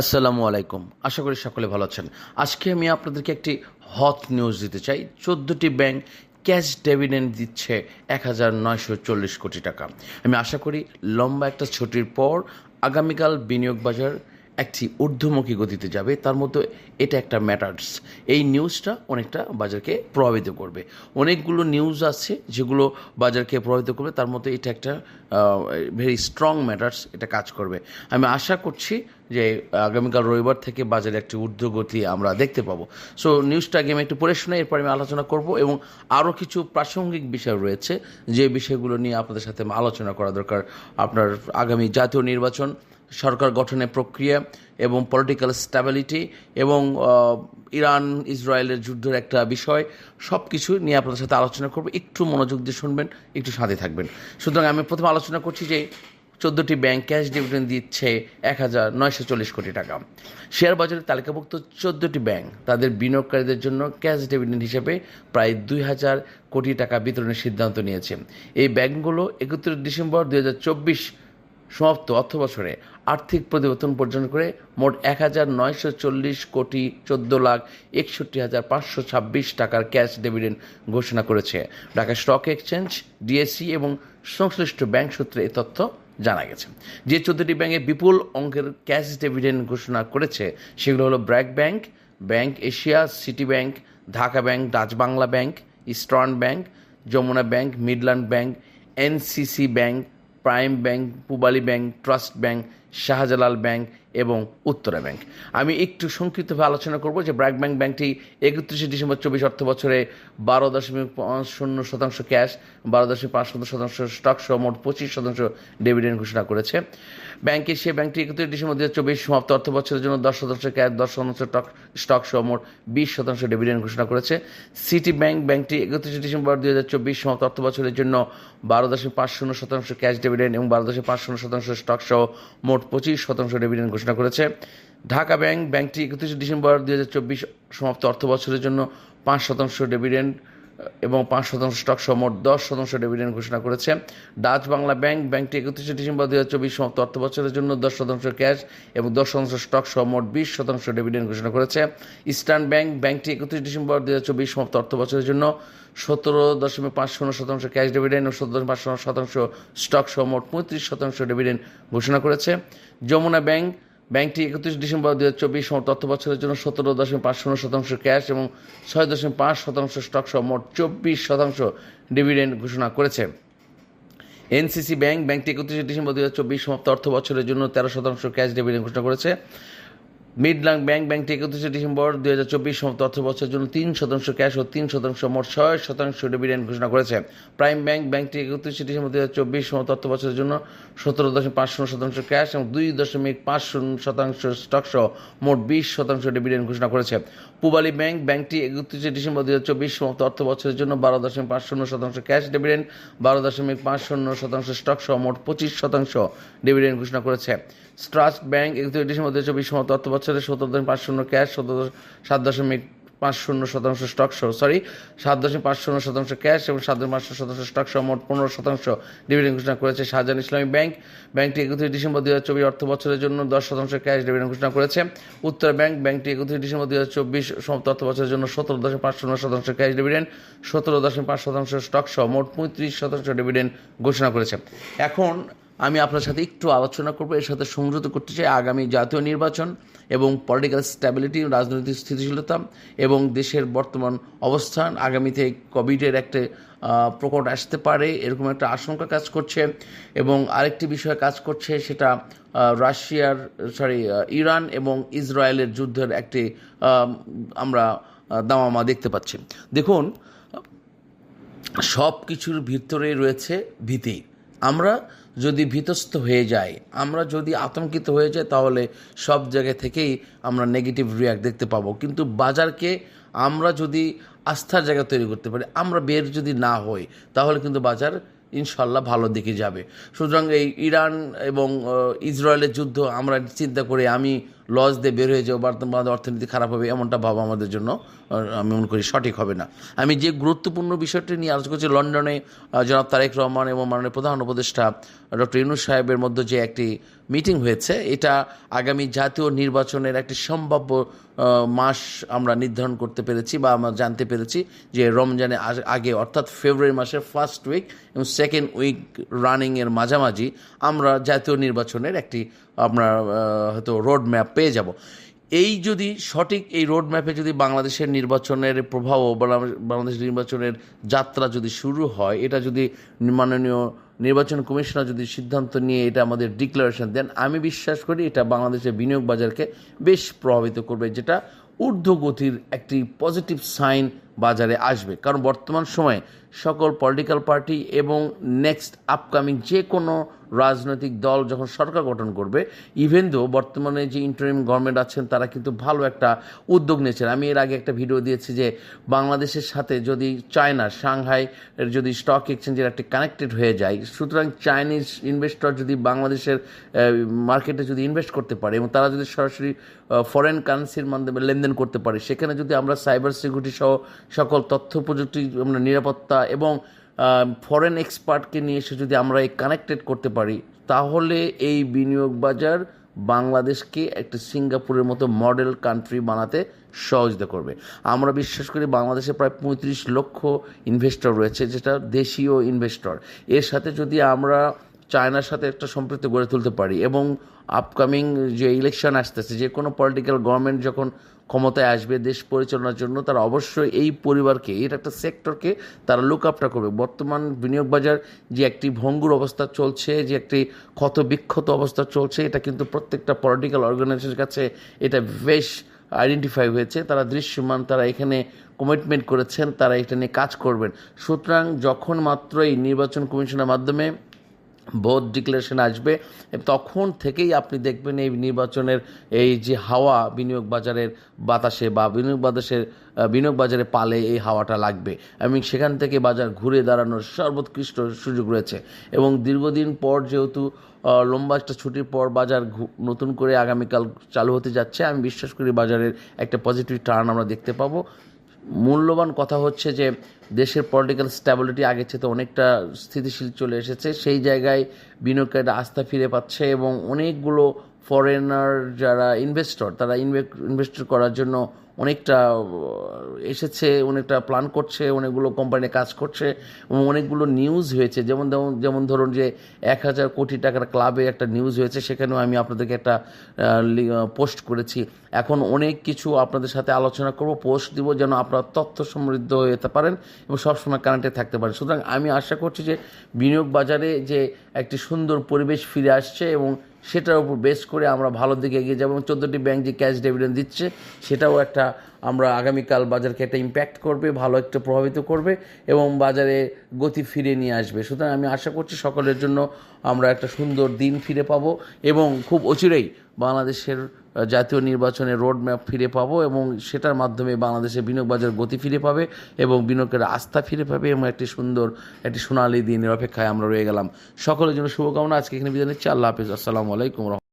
আসসালামু আলাইকুম। আশা করি সকলে ভালো আছেন। আজকে আমি আপনাদেরকে একটি হট নিউজ দিতে চাই। চোদ্দোটি ব্যাংক ক্যাশ ডেভিডেন্ড দিচ্ছে এক হাজার নয়শো চল্লিশ কোটি টাকা। আমি আশা করি লম্বা একটা ছুটির পর আগামীকাল বিনিয়োগ বাজার একটি ঊর্ধ্বমুখী গতিতে যাবে, তার মধ্যে এটা একটা ম্যাটার্স এই নিউজটা অনেকটা বাজারকে প্রভাবিত করবে। অনেকগুলো নিউজ আছে যেগুলো বাজারকে প্রভাবিত করবে, তার মধ্যে এটা একটা ভেরি স্ট্রং ম্যাটার্স এটা কাজ করবে। আমি আশা করছি যে আগামীকাল রবিবার থেকে বাজারে একটি ঊর্ধ্বগতি আমরা দেখতে পাবো। সো নিউজটা আগে আমি একটু পড়ে শুনে এরপর আমি আলোচনা করব এবং আরও কিছু প্রাসঙ্গিক বিষয় রয়েছে, যে বিষয়গুলো নিয়ে আপনাদের সাথে আলোচনা করা দরকার। আপনার আগামী জাতীয় নির্বাচন সরকার গঠনের প্রক্রিয়া এবং পলিটিক্যাল স্ট্যাবিলিটি এবং ইরান, ইসরায়েলের যুদ্ধের একটা বিষয় সব কিছু নিয়ে আপনাদের সাথে আলোচনা করব। একটু মনোযোগ দিয়ে শুনবেন, একটু সাথে থাকবেন। সুতরাং আমি প্রথমে আলোচনা করছি যে, চোদ্দোটি ব্যাংক ক্যাশ ডিভিডেন্ড দিচ্ছে এক হাজার নয়শো চল্লিশ কোটি টাকা। শেয়ার বাজারে তালিকাভুক্ত চোদ্দোটি ব্যাংক তাদের বিনিয়োগকারীদের জন্য ক্যাশ ডিভিডেন্ড হিসেবে প্রায় দুই হাজার কোটি টাকা বিতরণের সিদ্ধান্ত নিয়েছে। এই ব্যাংকগুলো একত্রিশ ডিসেম্বর দুই হাজার চব্বিশ সমাপ্ত অর্থ বছরে আর্থিক প্রতিবেদন পর্যন্ত করে মোট এক হাজার নয়শো চল্লিশ কোটি চোদ্দ লাখ একষট্টি হাজার পাঁচশো ছাব্বিশ টাকার ক্যাশ ডিভিডেন্ড ঘোষণা করেছে। ঢাকা স্টক এক্সচেঞ্জ ডিএসসি এবং সংশ্লিষ্ট ব্যাংক সূত্রে এই তথ্য জানা গেছে। যে চোদ্দটি ব্যাংকে বিপুল অঙ্কের ক্যাশ ডিভিডেন্ড ঘোষণা করেছে, সেগুলো হলো BRAC Bank Bank Asia, City Bank, Dhaka Bank, Dutch Bangla Bank, Eastern Bank, Jamuna Bank, Midland Bank NCC Bank, Prime Bank, Pubali Bank, Trust Bank Shahjalal Bank এবং উত্তরা ব্যাংক। আমি একটু সংক্ষিপ্তভাবে আলোচনা করব যে ব্র্যাক ব্যাংক ব্যাংকটি একত্রিশে ডিসেম্বর চব্বিশ অর্থ বছরে বারো দশমিক পাঁচ শূন্য শতাংশ ক্যাশ, বারো দশমিক পাঁচ শূন্য শতাংশ স্টক সহ মোট পঁচিশ শতাংশ ডিভিডেন্ড ঘোষণা করেছে। ব্যাংকে সে ব্যাংকটি একত্রিশ ডিসেম্বর দু হাজার চব্বিশ সমাপ্ত অর্থ বছরের জন্য দশ শতাংশ ক্যাশ, দশ শতাংশ স্টক সহ মোট বিশ শতাংশ ডিভিডেন্ড ঘোষণা করেছে। সিটি ব্যাংক ব্যাংকটি একত্রিশে ডিসেম্বর দু হাজার চব্বিশ সমাপ্ত অর্থ বছরের জন্য বারো দশমিক পাঁচ শূন্য শতাংশ ক্যাশ ডিভিডেন্ড এবং বারো দশমিক পাঁচ শূন্য শতাংশ স্টক সহ মোট পঁচিশ শতাংশ ডিভিডেন্ড ঘোষণা করেছে। ঢাকা ব্যাংক, ব্যাংকটি একত্রিশে ডিসেম্বর দুই হাজার চব্বিশ সমাপ্ত অর্থবছরের জন্য পাঁচ শতাংশ ডিভিডেন্ড এবং পাঁচ শতাংশ স্টক সহ মোট দশ শতাংশ ডিভিডেন্ড ঘোষণা করেছে। ডাচ বাংলা ব্যাংক ব্যাংকটি একত্রিশে ডিসেম্বর দু হাজার চব্বিশ সমাপ্ত অর্থ বছরের জন্য দশ শতাংশ ক্যাশ এবং দশ শতাংশ স্টক সহ মোট বিশ শতাংশ ডিভিডেন্ড ঘোষণা করেছে। ইস্টার্ন ব্যাংক ব্যাংকটি একত্রিশ ডিসেম্বর দুই হাজার চব্বিশ সমাপ্ত অর্থ বছরের জন্য সতেরো দশমিক পাঁচ শূন্য শতাংশ ক্যাশ ডিভিডেন্ড ও সতেরো পাঁচ শতাংশ স্টক সহ মোট পঁয়ত্রিশ শতাংশ ডিভিডেন্ড ঘোষণা করেছে। যমুনা ব্যাংক ব্যাংকটি একত্রিশ ডিসেম্বর দু হাজার চব্বিশ তথ্য বছরের জন্য সতেরো দশমিক পাঁচ শূন্য শতাংশ ক্যাশ এবং ছয় দশমিক পাঁচ শতাংশ স্টক সহ মোট চব্বিশ শতাংশ ডিভিডেন্ড ঘোষণা করেছে। এনসিসি ব্যাংক, ব্যাংকটি একত্রিশে ডিসেম্বর দু হাজার চব্বিশ সমাপ্ত অর্থ বছরের জন্য তেরো শতাংশ ক্যাশ ডিভিডেন্ড ঘোষণা করেছে। মিডল্যান্ড ব্যাংক ব্যাংকটি একত্রিশে ডিসেম্বর দুই হাজার চব্বিশ অর্থ বছরের জন্য তিন শতাংশ ক্যাশ ও তিন শতাংশ মোট ছয় শতাংশ ডিভিডেন্ড ঘোষণা করেছে। প্রাইম ব্যাংক ব্যাংকটি একত্রিশে ডিসেম্বর দুই হাজার চব্বিশ অর্থ বছরের জন্য সতেরো দশমিক পাঁচ শূন্য শতাংশ ক্যাশ এবং দুই দশমিক পাঁচ শূন্য শতাংশ স্টক সহ মোট বিশ শতাংশ ডিভিডেন্ড ঘোষণা করেছে। পূবালী ব্যাংক ব্যাংকটি একত্রিশে ডিসেম্বর দুই হাজার চব্বিশ অর্থ বছরের জন্য বারো দশমিক পাঁচ শূন্য শতাংশ ক্যাশ ডিভিডেন্ড, বারো দশমিক পাঁচ শূন্য শতাংশ স্টক সহ মোট পঁচিশ শতাংশ ডিভিডেন্ড ঘোষণা করেছে। ট্রাস্ট ব্যাংক একত্রিশ ডিসেম্বর দু হাজার চব্বিশ অর্থ বছরে সতেরো দশমিক পাঁচ শূন্য ক্যাশ, সতেরো সাত দশমিক পাঁচ শূন্য শতাংশ স্টক সহ সরি সাত দশমিক পাঁচ শূন্য শতাংশ ক্যাশ এবং সাত দশমিক পাঁচ শূন্য শতাংশ স্টক সহ মোট পনেরো শতাংশ ডিভিডেন্ড ঘোষণা করেছে শাহজাহান ইসলামী ব্যাংক। ব্যাংকটি একত্রিশ ডিসেম্বর দুই হাজার চব্বিশ অর্থ বছরের জন্য দশ শতাংশ ক্যাশ ডিভিডেন্ড ঘোষণা করেছে। উত্তর ব্যাংক, ব্যাংকটি একত্রিশ ডিসেম্বর দুই হাজার চব্বিশ সমাপ্ত অর্থ বছরের জন্য সতেরো দশমিক পাঁচ শূন্য শতাংশ ক্যাশ ডিভিডেন্ড, সতেরো দশমিক পাঁচ শতাংশ স্টক সহ মোট পঁয়ত্রিশ শতাংশ ডিভিডেন্ড ঘোষণা করেছে। এখন আমি আপনার সাথে একটু আলোচনা করব, এর সাথে সংযুক্ত করতে চাই আগামী জাতীয় নির্বাচন এবং পলিটিক্যাল স্ট্যাবিলিটি রাজনৈতিক স্থিতিশীলতা এবং দেশের বর্তমান অবস্থান। আগামীতে কোভিডের একটা প্রকট আসতে পারে, এরকম একটা আশঙ্কা কাজ করছে। এবং আরেকটি বিষয় কাজ করছে, সেটা রাশিয়ার সরি ইরান এবং ইসরায়েলের যুদ্ধের একটি আমরা দামামা দেখতে পাচ্ছি। দেখুন সব কিছুর ভিতরে রয়েছে ভীতি। আমরা যদি ভীতস্থ হয়ে যায় আমরা যদি আতঙ্কিত হয়ে যাই, তাহলে সব জায়গা থেকেই আমরা নেগেটিভ রিয়াক্ট দেখতে পাবো। কিন্তু বাজারকে আমরা যদি আস্থার জায়গা তৈরি করতে পারি, আমরা বের যদি না হই, তাহলে কিন্তু বাজার ইনশাল্লাহ ভালো দিকে যাবে। সুতরাং এই ইরান এবং ইসরায়েলের যুদ্ধ আমরা চিন্তা করে আমি লস দিয়ে বের হয়ে যাব বর্তমান অর্থনীতি খারাপ হবে, এমনটা ভাবা আমাদের জন্য আমি মনে করি সঠিক হবে না। আমি যে গুরুত্বপূর্ণ বিষয়টি নিয়ে আলোচনা করছি, লন্ডনে জনাব তারেক রহমান এবং মাননীয় প্রধান উপদেষ্টা ডক্টর ইউনুস সাহেবের মধ্যে যে একটি মিটিং হয়েছে, এটা আগামী জাতীয় নির্বাচনের একটি সম্ভাব্য মাস আমরা নির্ধারণ করতে পেরেছি বা আমরা জানতে পেরেছি যে রমজানে আগে, অর্থাৎ ফেব্রুয়ারি মাসের ফার্স্ট উইক এবং সেকেন্ড উইক রানিংয়ের মাঝামাঝি আমরা জাতীয় নির্বাচনের একটি আহ, হয়তো রোড ম্যাপ পেয়ে যাব। এই যদি সঠিক এই রোড ম্যাপে যদি বাংলাদেশের নির্বাচনের প্রভাব বাংলাদেশ নির্বাচনের যাত্রা যদি শুরু হয় এটা যদি মাননীয় নির্বাচন কমিশনার যদি সিদ্ধান্ত নিয়ে এটা আমাদের ডিক্লারেশন দেন আমি বিশ্বাস করি এটা বাংলাদেশের বিনিয়োগ বাজারকে বেশ প্রভাবিত করবে যেটা ঊর্ধ্বগতির একটি পজিটিভ সাইন বাজারে আসবে। কারণ বর্তমান সময়ে সকল পলিটিক্যাল পার্টি এবং নেক্সট আপকামিং যে কোনো রাজনৈতিক দল যখন সরকার গঠন করবে ইভেন দো বর্তমানে যে ইন্টারিম গভর্নমেন্ট আছেন, তারা কিন্তু ভালো একটা উদ্যোগ নিয়েছেন। আমি এর আগে একটা ভিডিও দিয়েছি যে বাংলাদেশের সাথে যদি চায়না সাংহাই এর যদি স্টক এক্সচেঞ্জের একটি কানেক্টেড হয়ে যায়, সুতরাং চাইনিজ ইনভেস্টর যদি বাংলাদেশের মার্কেটে যদি ইনভেস্ট করতে পারে এবং তারা যদি সরাসরি ফরেন কারেন্সির মাধ্যমে লেনদেন করতে পারে, সেখানে যদি আমরা সাইবার সিকিউরিটি সহ সকল তথ্য প্রযুক্তি আমরা নিরাপত্তা এবং ফরেন এক্সপার্টকে নিয়ে এসে যদি আমরা এই কানেক্টেড করতে পারি, তাহলে এই বিনিয়োগ বাজার বাংলাদেশকে একটা সিঙ্গাপুরের মতো মডেল কান্ট্রি বানাতে সহযোগিতা করবে। আমরা বিশ্বাস করি বাংলাদেশে প্রায় পঁয়ত্রিশ লক্ষ ইনভেস্টর রয়েছে, যেটা দেশীয় ইনভেস্টর এর সাথে যদি আমরা চায়নার সাথে একটা সম্পৃক্ত গড়ে তুলতে পারি এবং আপকামিং যে ইলেকশন আসতেছে, যে কোনো পলিটিক্যাল গভর্নমেন্ট যখন ক্ষমতায় আসবে দেশ পরিচালনার জন্য, তারা অবশ্যই এই পরিবারকে এর একটা সেক্টরকে তারা লুক আপটা করবে। বর্তমান বিনিয়োগ বাজার যে একটি ভঙ্গুর অবস্থা চলছে, যে একটি ক্ষত বিক্ষত অবস্থা চলছে, এটা কিন্তু প্রত্যেকটা পলিটিক্যাল অর্গানাইজেশনের কাছে এটা বেশ আইডেন্টিফাই হয়েছে। তারা দৃশ্যমান, তারা এখানে কমিটমেন্ট করেছেন, তারা এটা নিয়ে কাজ করবেন। সুতরাং যখন মাত্র এই নির্বাচন কমিশনের মাধ্যমে ভোট ডিক্লারেশন আসবে তখন থেকেই আপনি দেখবেন এই নির্বাচনের এই যে হাওয়া বিনিয়োগ বাজারের বাতাসে বা বিনিয়োগ বাতাসের বিনিয়োগ বাজারে পালে এই হাওয়াটা লাগবে। এবং সেখান থেকে বাজার ঘুরে দাঁড়ানোর সর্বোৎকৃষ্ট সুযোগ রয়েছে। এবং দীর্ঘদিন পর যেহেতু লম্বা একটা ছুটির পর বাজার নতুন করে আগামীকাল চালু হতে যাচ্ছে, আমি বিশ্বাস করি বাজারের একটা পজিটিভ টার্ন আমরা দেখতে পাবো। মূল্যবান কথা হচ্ছে যে দেশের পলিটিক্যাল স্ট্যাবিলিটি আগের চেয়ে অনেকটা স্থিতিশীল চলে এসেছে। সেই জায়গায় বিনিয়োগকারীরা আস্থা ফিরে পাচ্ছে এবং অনেকগুলো ফরেনার যারা ইনভেস্টর তারা ইনভেস্ট করার জন্য অনেকটা এসেছে, অনেকটা প্ল্যান করছে, অনেকগুলো কোম্পানি কাজ করছে, এবং অনেকগুলো নিউজ হয়েছে। যেমন যেমন যেমন ধরুন যে এক হাজার কোটি টাকার ক্লাবে একটা নিউজ হয়েছে, সেখানেও আমি আপনাদেরকে একটা পোস্ট করেছি। এখন অনেক কিছু আপনাদের সাথে আলোচনা করব পোস্ট দিব যেন আপনারা তথ্য সমৃদ্ধ হয়ে যেতে পারেন এবং সবসময় কারেন্টে থাকতে পারেন। সুতরাং আমি আশা করছি যে বিনিয়োগ বাজারে যে একটি সুন্দর পরিবেশ ফিরে আসছে এবং সেটার উপর বেস করে আমরা ভালো দিকে এগিয়ে যাব এবং চোদ্দোটি ব্যাংক যে ক্যাশ ডিভিডেন্ড দিচ্ছে, সেটাও একটা আমরা আগামীকাল বাজারকে একটা ইম্প্যাক্ট করবে, ভালো একটা প্রভাবিত করবে এবং বাজারে গতি ফিরে নিয়ে আসবে। সুতরাং আমি আশা করছি সকলের জন্য আমরা একটা সুন্দর দিন ফিরে পাবো এবং খুব অচিরেই বাংলাদেশের জাতীয় নির্বাচনের রোড ম্যাপ ফিরে পাবো এবং সেটার মাধ্যমে বাংলাদেশের বিনিয়োগ বাজার গতি ফিরে পাবে এবং বিনিয়োগের আস্থা ফিরে পাবে এবং একটি সুন্দর, একটি সোনালী দিনের অপেক্ষায় আমরা রয়ে গেলাম। সকলের জন্য শুভকামনা। আজকে এখানে বিদায় নিচ্ছি। আল্লাহ হাফিজ। আসসালামু আলাইকুম।